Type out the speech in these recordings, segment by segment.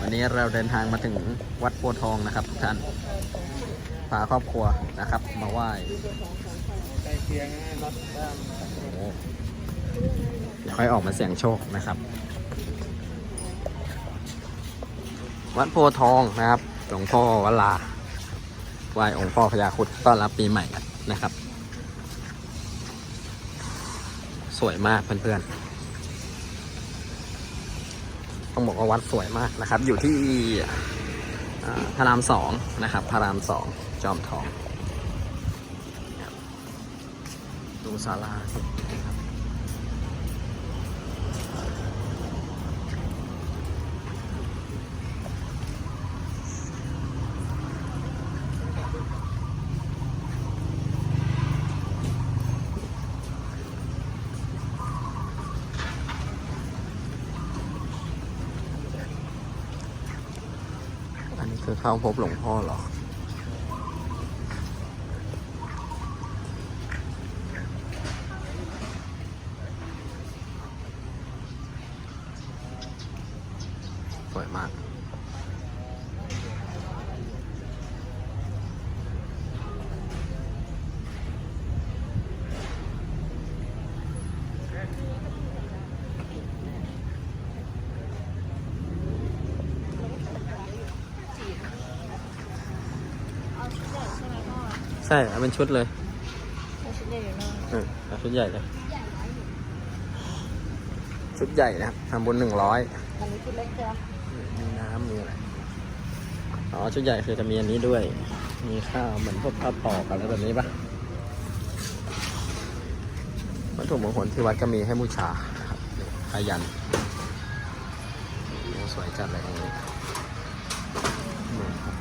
วันนี้เราเดินทางมาถึงวัดโพทองนะครับ ทุกท่านพาครอบครัวนะครับ มาไหว้ใกล้เคียงรถบ้านโอ้เดี๋ยวค่อยออกมาเสี่ยงโชคนะครับ วัดโพทองนะครับหลวงพ่อวลาไหว้องค์พ่อพญาคุดต้อนรับปีใหม่นะครับ สวยมากเพื่อนๆ ต้องบอกว่าวัดสวยมากนะครับ อยู่ที่พระรามสองนะครับพระรามสองจอมทองดูศาลา จะเข้าพบหลวงพ่อเหรอสวยมาก ใช่เอาเป็นชุดเลยชุดใหญ่อยู่นู่นเออเอาชุดใหญ่เลย ชุดใหญ่นะครับทำบุญหนึ่งร้อยอันนี้ชุดเล็กจ้ะมีน้ำมีอะไร อ๋อ ชุดใหญ่คือจะมีอันนี้ด้วย มีข้าวเหมือนพวกข้าวตอกอะไรแบบนี้ปะวัตถุมงคลที่วัดก็มีให้บูชานะครับนี่พายันโอ้สวยจัดเลยตรงนี้นี่ครับ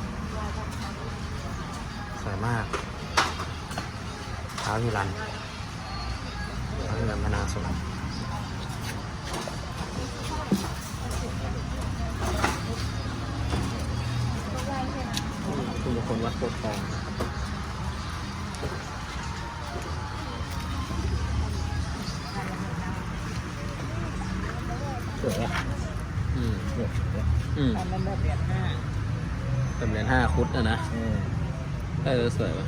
สวยมากเท้าฮิรันเท้าฮิรันพนาสวยคุณมงคลวัดโพธิ์ทองนะครับสวยอะอืมอืมทำมันแบบเหรียญห้าเป็นเหรียญห้าคุดนะนะเออได้เลยสวยว่ะ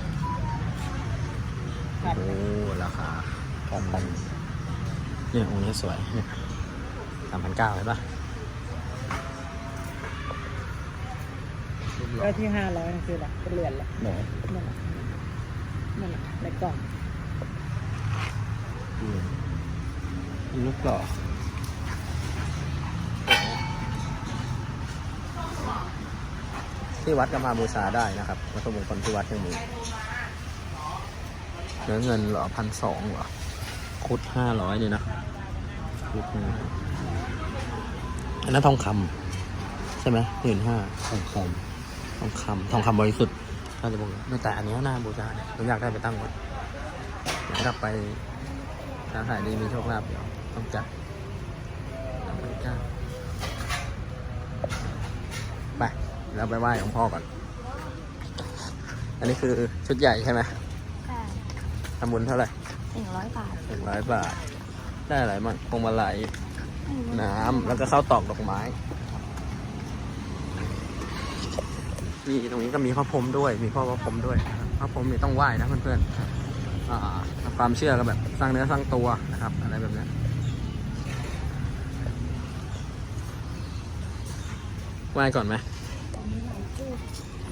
ครับโอ้ราคาครับพันเนี่ยองค์นี้สวยสามพันเก้าใช่ปะก็ที่ห้าร้อยนั่นคืออะไรเป็นเหรียญละไหนนั่นน่ะนั่นน่ะในกล่องอืมลูกหล่อที่วัดก็มาบูชาได้นะครับวัตถุมงคลที่วัดยังมี เนื้อเงินเหรอพันสองเหรอคุดห้าร้อยนี่นะคุดหนึ่งอันนั้นทองคำใช่ไหมหมื่นห้าทองคำทองคำทองคำบริสุทธิ์น่าจะบอกไม่แต่อันนี้น่าบูชาเนี่ยผมอยากได้ไปตั้งวัดอยากกลับไปค้าขายดีมีโชคลาภเดี๋ยวต้องจัดสามพันเก้าไปเราไปไหว้หลวงพ่อก่อน อันนี้คือชุดใหญ่ใช่ไหมค่ะ ทำบุญเท่าไหร่หนึ่งร้อยบาทหนึ่งร้อยบาท ได้อะไรบ้างพวงมาลัยน้ำแล้วก็ข้าวตอกดอกไม้นี่ตรงนี้ก็มีพระพรหมด้วย มีพ่อพระพรหมด้วยนะครับพระพรหมนี่ต้องไหว้นะเพื่อนๆอ่าความเชื่อก็แบบสร้างเนื้อสร้างตัวนะครับ อะไรแบบเนี้ยไหว้ก่อนไหม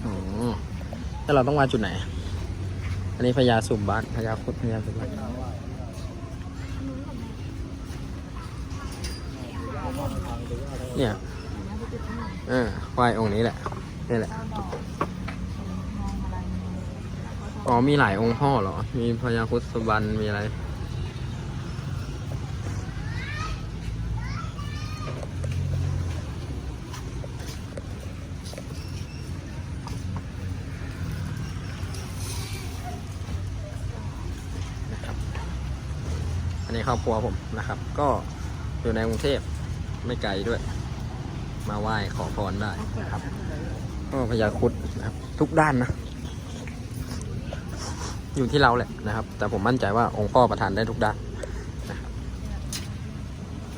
อ๋อแล้วเราต้องไหว้จุดไหน อันนี้พญาสุบบ้านพญาคุดพญาสุบบ้านเนี่ยเออไหว้องค์นี้แหละนี่แหละอ๋อมีหลายองค์พ่อเหรอ มีพญาคุดสุบรรมีอะไร นะครับ อันนี้ครอบครัวผมนะครับ ก็อยู่ในกรุงเทพไม่ไกลด้วย มาไหว้ขอพรได้นะครับก็พญาครุดนะครับ ทุกด้านนะ อยู่ที่เราแหละนะครับ แต่ผมมั่นใจว่าองค์พ่อประทานได้ทุกด้านนะครับ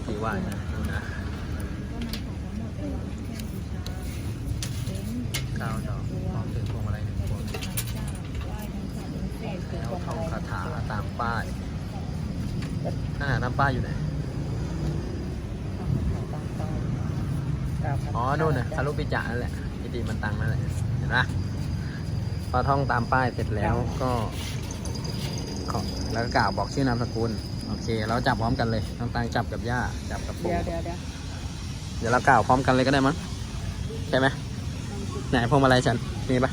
ที่ไหว้นะดูนะาดอกพร้อมถึงพวงมาลัยหนึ่งพวงแล้วท่องคาถาตามป้ายนั่นน่ะตาม ป้ายอยู่ไหน อ๋อ นู่นน่ะคารุปิจะนั่นแหละพิธีมันตังนั่นแหละ เห็นปะพอท่องตามป้ายเสร็จแล้วก็ขอแล้วก็กล่าวบอกชื่อนามสกุล โอเค เราจับพร้อมกันเลยน้องตังจับกับย่า จับกับปู่เดี๋ยวเดี๋ยวเดี๋ยวเดี๋ยวเรากล่าวพร้อมกันเลยก็ได้มั้งใช่ไหมไหนพวงมาลัยฉัน มีปะ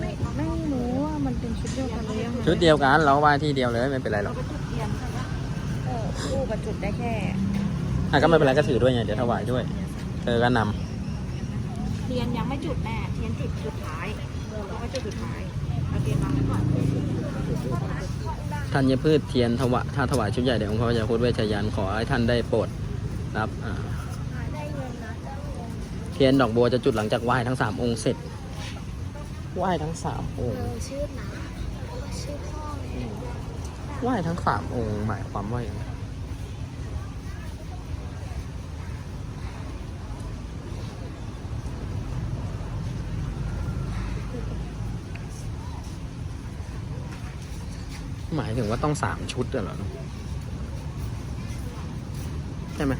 ไม่ไม่รู้ว่ามันเป็นชุดเดียวกันหรือยังไงชุดเดียวกัน เราไหว้ที่เดียวเลยไม่เป็นไรหรอก จุดเทียนค่ะเออคู่กับจุดได้แค่อะก็ไม่เป็นไรก็ถือด้วยไงเดี๋ยวถวายด้วย เออก็นเทียนยังไม่จุดแน่เทียนติดจุดท้ายเราก็จุดสุดท้ายเราเตรียมวางไว้ก่อนำธัญพืชเทียนถวะถ้าถวายชุดใหญ่แด่องค์พระพยาครุฑเวชยันต์ขอให้ท่านได้โปรดรับอ่าได้เงินนะเทียนดอกบัวจะจุดหลังจากไหว้ทั้งสามองค์เสร็จไหว้ทั้งสามองค์ เออชื่อนะชื่อพ่อเลย ไหว้ทั้งสามองค์หมายความว่าอย่างไรหมายถึงว่าต้องสามชุดเหรอใช่ไหม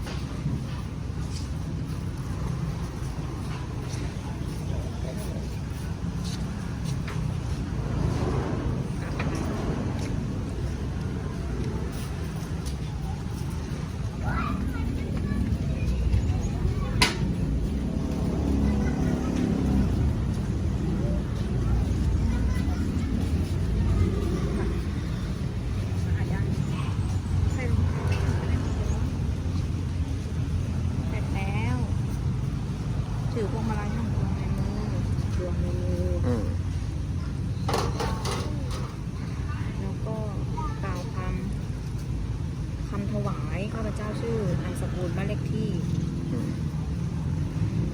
เสร็จแล้ว ถือพวงมาลัยหนึ่งพวงในมือ ดวงในมือ อืม แล้วก็กล่าวคำคำถวายข้าพเจ้า ชื่อนามสกุลบ้านเลขที่อืม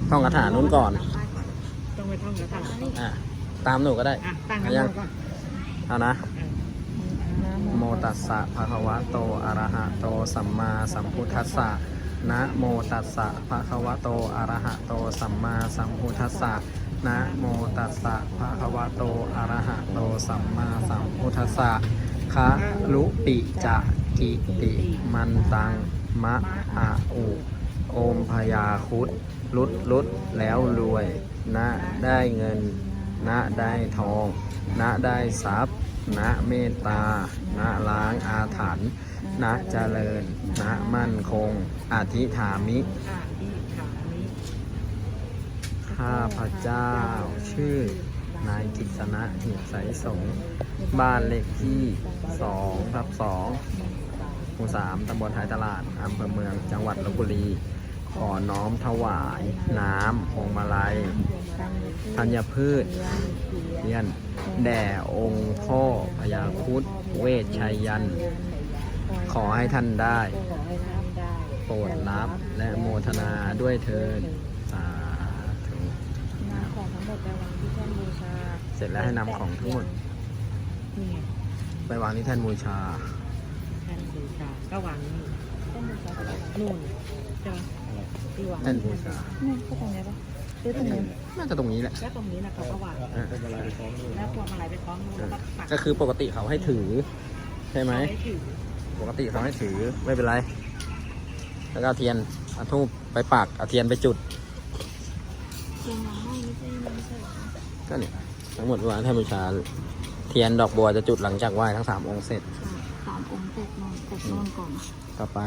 ท่องคาถานู้นก่อน ต้องไปท่องกระถางอะตามหนูก็ได้อะตั้งเอาน้ำยัมงนต์ก่อนเอานะ โมตัสสะภะคะวะโตอะระหะโตสัมมาสัมพุทธัสสะนะโมตัสสะภะคะวะโตอะระหะโตสัมมาสัมพุทธัสสะนะโมตัสสะภะคะวะโตอะระหะโตสัมมาสัมพุทธัสสะคะลุปิจะกิติมันตัง มะอะอุโอมพยาคุดลุดลุดแล้วรวยนะได้เงินนะได้ทองนะได้ทรัพย์นะเมตตานะล้างอาถรรพ์นะเจริญนะมั่นคง อธิฐามิข้าพเจ้าชื่อนายกิษณะหตุใสสง บ้านเลขที่2ทับ2 หมู่3ตำบลท้ายตลาดอำเภอเมือง จังหวัดลบบุรี ขอน้อมถวาย น้ำพงมาลัยธัญพืชเทียน แด่องค์พ่อพญาคุดเวชชัยยัน ขอให้ท่านได้ โปรดรับและโมทนาด้วยเทินสาธุเสร็จแล้วให้นำของทั้งหมดไปวางที่แท่นบูชาาก็วางนี่แท่นบูชาอะไรนู่นใช่ไหมที่วางแท่นบูชานี่ก็ตรงนี้ปะหรือตรงนี้น่าจะตรงนี้แหละ แล้วตรงนี้นะเขาก็วางเออแล้วพวงมาลัยไปคล้องนู่นแล้วก็ปักก็คือปกติเขาให้ถือ ใช่ไหม ให้ถือปกติเขาให้ถือไม่เป็นไร แล้วก็เอาเทียนเอาทูบไปปักเอาเทียนไปจุดเทียนยังไม่ไม่ใช่ไม่ใช่ก็เนี่ยทั้งหมดวางแท่นบูชา เทียนดอกบัวจะจุดหลังจากไหว้ทั้งสามองค์เสร็จ สามองค์เจ็ดนอนเสร็จนอนก่อน ต่อไป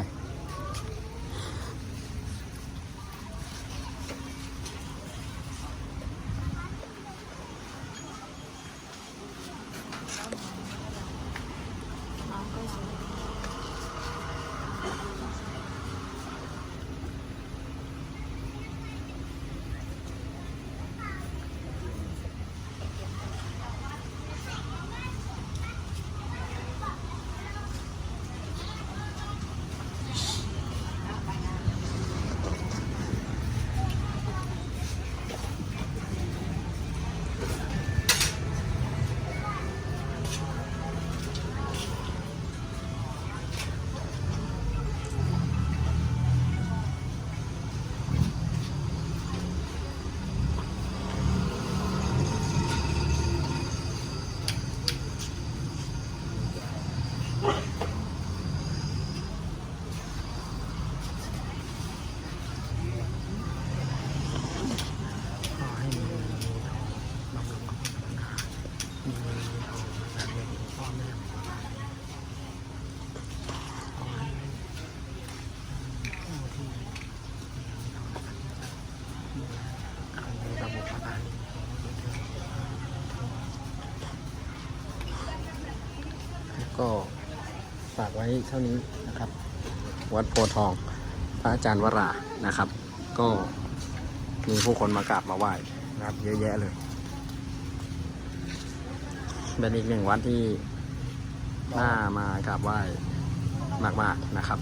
ก็ฝากไว้เท่านี้นะครับ วัดโพทอง พระอาจารย์วรานะครับ ก็มีผู้คนมากราบมาไหว้นะครับ เยอะแยะเลยเป็นอีกหนึ่งวัดที่น่ามากราบไหว้มากๆนะครับ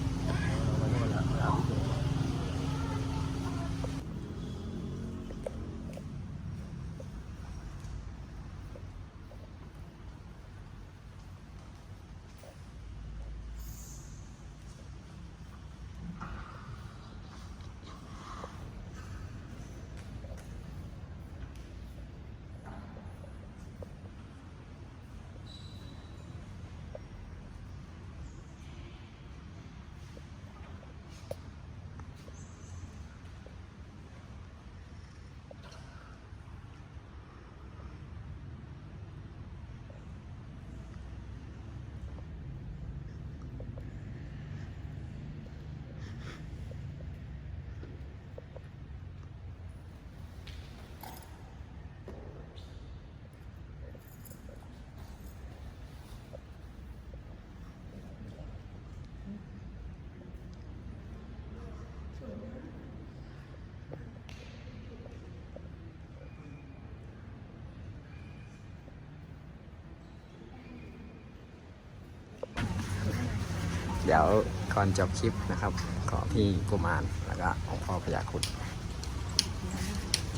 เดี๋ยวก่อนจบคลิปนะครับ ขอพี่กุมารแล้วก็ของพ่อพญาครุด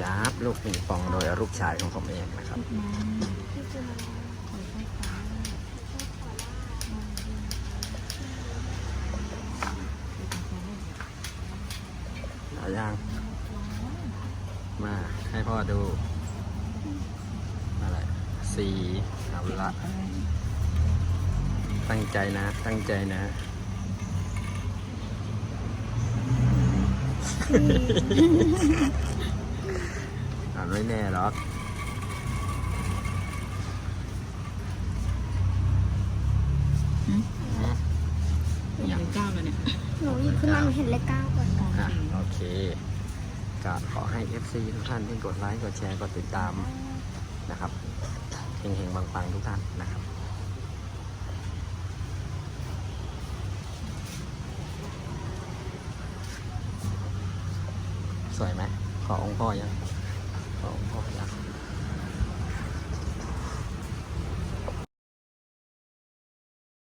จับลูกปิงปองโดยลูกชายของผมเองนะครับเอาย่าง มาให้พ่อดู อะไรสีเอาละ ตั้งใจนะ ตั้งใจนะ อ่านไม่แน่หรอกอย่างเก้าแล้วเนี่ยหนูหยิบขึ้นมาหนูเห็นเลขเก้าก่อนอะโอเคก็ขอให้ FC ทุกท่านที่กดไลค์ กดแชร์ กดติดตามนะครับเฮงๆปังๆทุกท่านนะครับ สวยไหมขอองค์พ่อยังขอองค์พ่อยัง